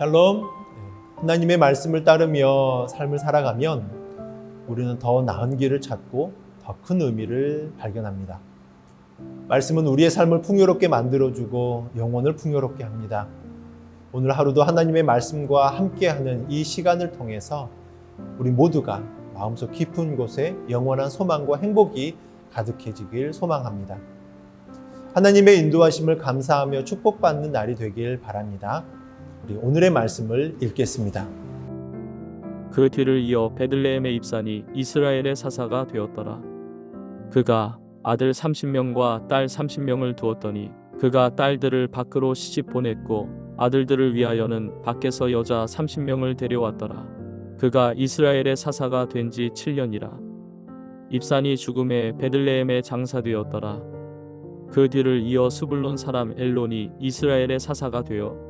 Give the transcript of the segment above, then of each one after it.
샬롬. 네, 하나님의 말씀을 따르며 삶을 살아가면 우리는 더 나은 길을 찾고 더 큰 의미를 발견합니다. 말씀은 우리의 삶을 풍요롭게 만들어주고 영혼을 풍요롭게 합니다. 오늘 하루도 하나님의 말씀과 함께하는 이 시간을 통해서 우리 모두가 마음속 깊은 곳에 영원한 소망과 행복이 가득해지길 소망합니다. 하나님의 인도하심을 감사하며 축복받는 날이 되길 바랍니다. 우리 오늘의 말씀을 읽겠습니다. 그 뒤를 이어 베들레헴의 입산이 이스라엘의 사사가 되었더라. 그가 아들 30명과 딸 30명을 두었더니 그가 딸들을 밖으로 시집 보냈고 아들들을 위하여는 밖에서 여자 30명을 데려왔더라. 그가 이스라엘의 사사가 된 지 7년이라. 입산이 죽음에 베들레헴에 장사되었더라. 그 뒤를 이어 수불론 사람 엘론이 이스라엘의 사사가 되어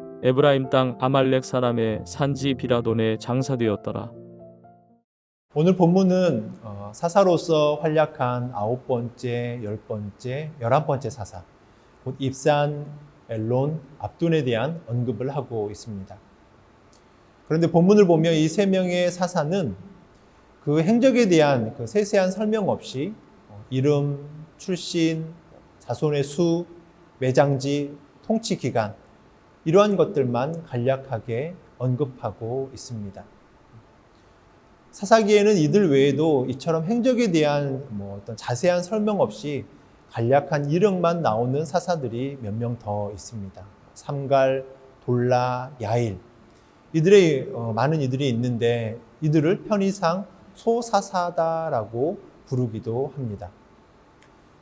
에브라임 땅 아말렉 사람의 산지 비라돈에 장사되었더라. 오늘 본문은 어, 사사로서 활약한 아홉 번째, 열 번째, 열한 번째 사사, 곧 입산, 엘론, 압돈에 대한 언급을 하고 있습니다. 그런데 본문을 보면 이 세 명의 사사는 그 행적에 대한 그 세세한 설명 없이 어, 이름, 출신, 자손의 수, 매장지, 통치 기간 이러한 것들만 간략하게 언급하고 있습니다. 사사기에는 이들 외에도 이처럼 행적에 대한 뭐 어떤 자세한 설명 없이 간략한 이름만 나오는 사사들이 몇 명 더 있습니다. 삼갈, 돌라, 야일 이들의 어, 많은 이들이 있는데 이들을 편의상 소사사다라고 부르기도 합니다.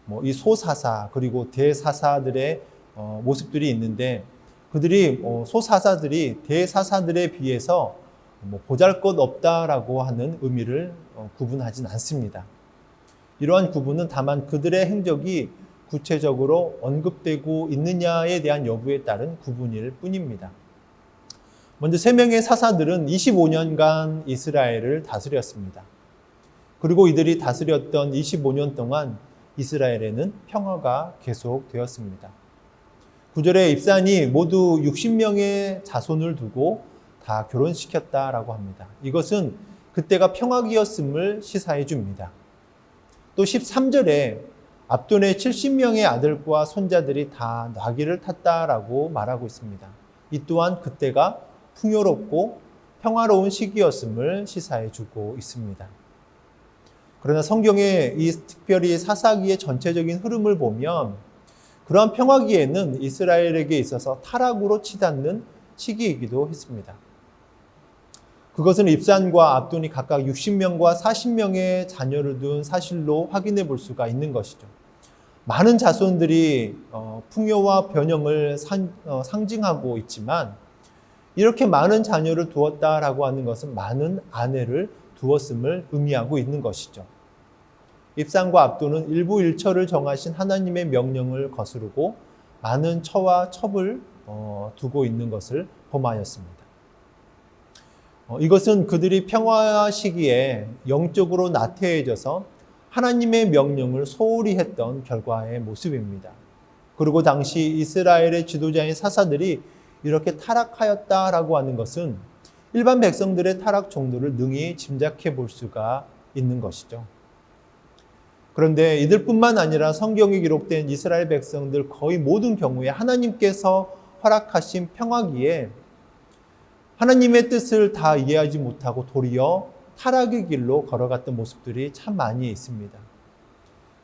뭐 이 소사사 그리고 대사사들의 어, 모습들이 있는데 그들이 어, 소사사들이 대사사들에 비해서 뭐 보잘것 없다라고 하는 의미를 어, 구분하진 않습니다. 이러한 구분은 다만 그들의 행적이 구체적으로 언급되고 있느냐에 대한 여부에 따른 구분일 뿐입니다. 먼저 세 명의 사사들은 25년간 이스라엘을 다스렸습니다. 그리고 이들이 다스렸던 25년 동안 이스라엘에는 평화가 계속되었습니다. 구절에 입산이 모두 60명의 자손을 두고 다 결혼시켰다라고 합니다. 이것은 그때가 평화기였음을 시사해 줍니다. 또 13절에 압돈의 70명의 아들과 손자들이 다 나귀를 탔다라고 말하고 있습니다. 이 또한 그때가 풍요롭고 평화로운 시기였음을 시사해 주고 있습니다. 그러나 성경의 이 특별히 사사기의 전체적인 흐름을 보면 그러한 평화기에는 이스라엘에게 있어서 타락으로 치닫는 시기이기도 했습니다. 그것은 입산과 압돈이 각각 60명과 40명의 자녀를 둔 사실로 확인해 볼 수가 있는 것이죠. 많은 자손들이 어, 풍요와 변형을 상, 어, 상징하고 있지만 이렇게 많은 자녀를 두었다라고 하는 것은 많은 아내를 두었음을 의미하고 있는 것이죠. 입산과 압도는 일부 일처를 정하신 하나님의 명령을 거스르고 많은 처와 첩을 어, 두고 있는 것을 범하였습니다. 어, 이것은 그들이 평화 시기에 영적으로 나태해져서 하나님의 명령을 소홀히 했던 결과의 모습입니다. 그리고 당시 이스라엘의 지도자인 사사들이 이렇게 타락하였다라고 하는 것은 일반 백성들의 타락 정도를 능히 짐작해 볼 수가 있는 것이죠. 그런데 이들뿐만 아니라 성경에 기록된 이스라엘 백성들 거의 모든 경우에 하나님께서 허락하신 평화기에 하나님의 뜻을 다 이해하지 못하고 도리어 타락의 길로 걸어갔던 모습들이 참 많이 있습니다.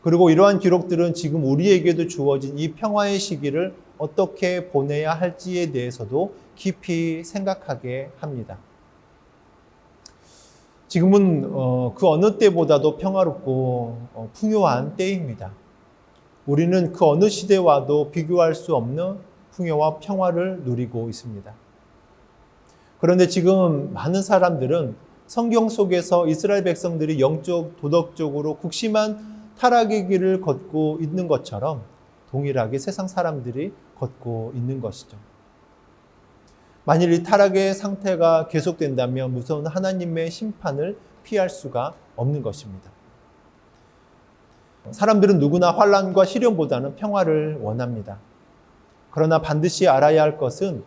그리고 이러한 기록들은 지금 우리에게도 주어진 이 평화의 시기를 어떻게 보내야 할지에 대해서도 깊이 생각하게 합니다. 지금은 어, 그 어느 때보다도 평화롭고 어, 풍요한 때입니다. 우리는 그 어느 시대와도 비교할 수 없는 풍요와 평화를 누리고 있습니다. 그런데 지금 많은 사람들은 성경 속에서 이스라엘 백성들이 영적, 도덕적으로 극심한 타락의 길을 걷고 있는 것처럼 동일하게 세상 사람들이 걷고 있는 것이죠. 만일 이 타락의 상태가 계속된다면 무서운 하나님의 심판을 피할 수가 없는 것입니다. 사람들은 누구나 환란과 시련보다는 평화를 원합니다. 그러나 반드시 알아야 할 것은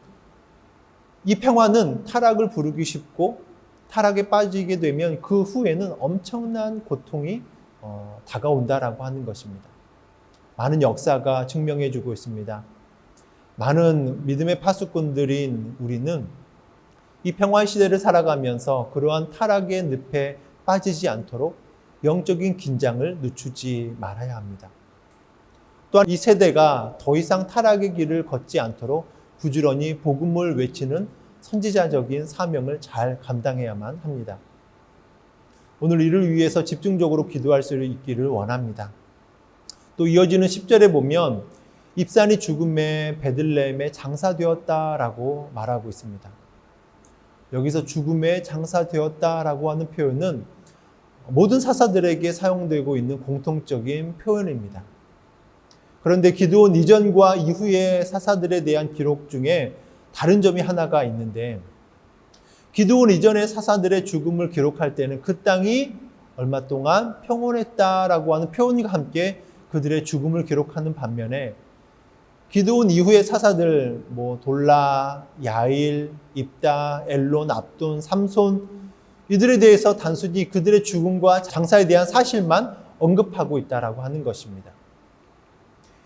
이 평화는 타락을 부르기 쉽고 타락에 빠지게 되면 그 후에는 엄청난 고통이 어, 다가온다라고 하는 것입니다. 많은 역사가 증명해 주고 있습니다. 많은 믿음의 파수꾼들인 우리는 이 평화의 시대를 살아가면서 그러한 타락의 늪에 빠지지 않도록 영적인 긴장을 늦추지 말아야 합니다. 또한 이 세대가 더 이상 타락의 길을 걷지 않도록 부지런히 복음을 외치는 선지자적인 사명을 잘 감당해야만 합니다. 오늘 이를 위해서 집중적으로 기도할 수 있기를 원합니다. 또 이어지는 10절에 보면 입산이 죽음의 베들레헴에 장사되었다라고 말하고 있습니다. 여기서 죽음에 장사되었다라고 하는 표현은 모든 사사들에게 사용되고 있는 공통적인 표현입니다. 그런데 기드온 이전과 이후의 사사들에 대한 기록 중에 다른 점이 하나가 있는데 기드온 이전의 사사들의 죽음을 기록할 때는 그 땅이 얼마 동안 평온했다라고 하는 표현과 함께 그들의 죽음을 기록하는 반면에 기드온 이후의 사사들 뭐 돌라, 야일, 입다, 엘론, 압돈, 삼손 이들에 대해서 단순히 그들의 죽음과 장사에 대한 사실만 언급하고 있다라고 하는 것입니다.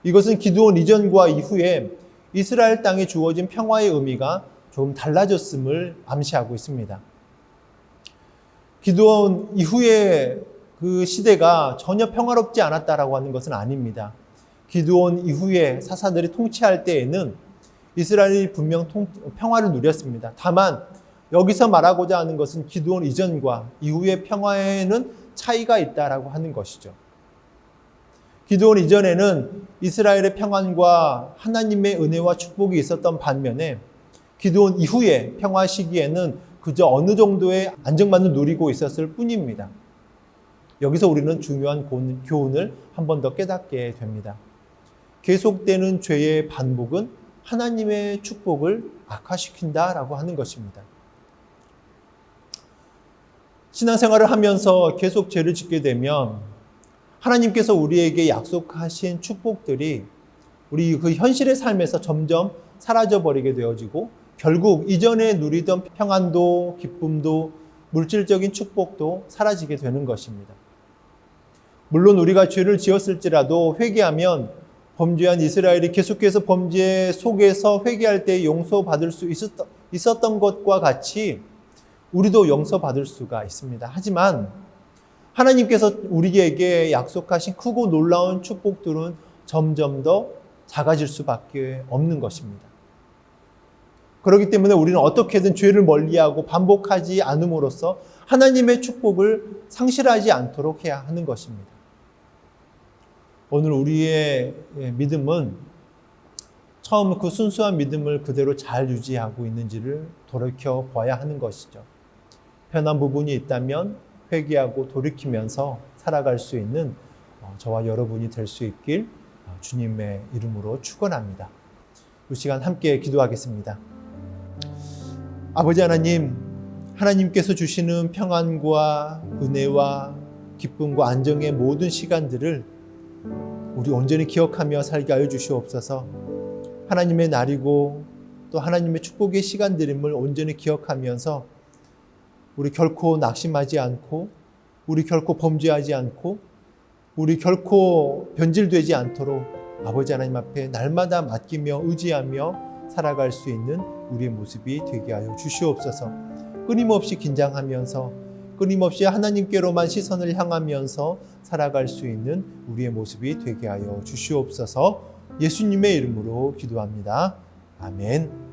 이것은 기드온 이전과 이후에 이스라엘 땅에 주어진 평화의 의미가 조금 달라졌음을 암시하고 있습니다. 기드온 이후에 그 시대가 전혀 평화롭지 않았다라고 하는 것은 아닙니다. 기드온 이후에 사사들이 통치할 때에는 이스라엘이 분명 통, 평화를 누렸습니다. 다만 여기서 말하고자 하는 것은 기드온 이전과 이후의 평화에는 차이가 있다라고 하는 것이죠. 기드온 이전에는 이스라엘의 평안과 하나님의 은혜와 축복이 있었던 반면에 기드온 이후의 평화 시기에는 그저 어느 정도의 안정만을 누리고 있었을 뿐입니다. 여기서 우리는 중요한 교훈을 한 번 더 깨닫게 됩니다. 계속되는 죄의 반복은 하나님의 축복을 악화시킨다라고 하는 것입니다. 신앙생활을 하면서 계속 죄를 짓게 되면 하나님께서 우리에게 약속하신 축복들이 우리 그 현실의 삶에서 점점 사라져 버리게 되어지고 결국 이전에 누리던 평안도 기쁨도 물질적인 축복도 사라지게 되는 것입니다. 물론 우리가 죄를 지었을지라도 회개하면 범죄한 이스라엘이 계속해서 범죄 속에서 회개할 때 용서받을 수 있었던 것과 같이 우리도 용서받을 수가 있습니다. 하지만 하나님께서 우리에게 약속하신 크고 놀라운 축복들은 점점 더 작아질 수밖에 없는 것입니다. 그렇기 때문에 우리는 어떻게든 죄를 멀리하고 반복하지 않음으로써 하나님의 축복을 상실하지 않도록 해야 하는 것입니다. 오늘 우리의 믿음은 처음 그 순수한 믿음을 그대로 잘 유지하고 있는지를 돌이켜 봐야 하는 것이죠. 편한 부분이 있다면 회개하고 돌이키면서 살아갈 수 있는 어, 저와 여러분이 될 수 있길 어, 주님의 이름으로 축원합니다. 이 시간 함께 기도하겠습니다. 아버지 하나님, 하나님께서 주시는 평안과 은혜와 기쁨과 안정의 모든 시간들을 우리 온전히 기억하며 살게 하여 주시옵소서. 하나님의 날이고 또 하나님의 축복의 시간들임을 온전히 기억하면서 우리 결코 낙심하지 않고 우리 결코 범죄하지 않고 우리 결코 변질되지 않도록 아버지 하나님 앞에 날마다 맡기며 의지하며 살아갈 수 있는 우리의 모습이 되게 하여 주시옵소서. 끊임없이 긴장하면서 끊임없이 하나님께로만 시선을 향하면서 살아갈 수 있는 우리의 모습이 되게 하여 주시옵소서. 예수님의 이름으로 기도합니다. 아멘.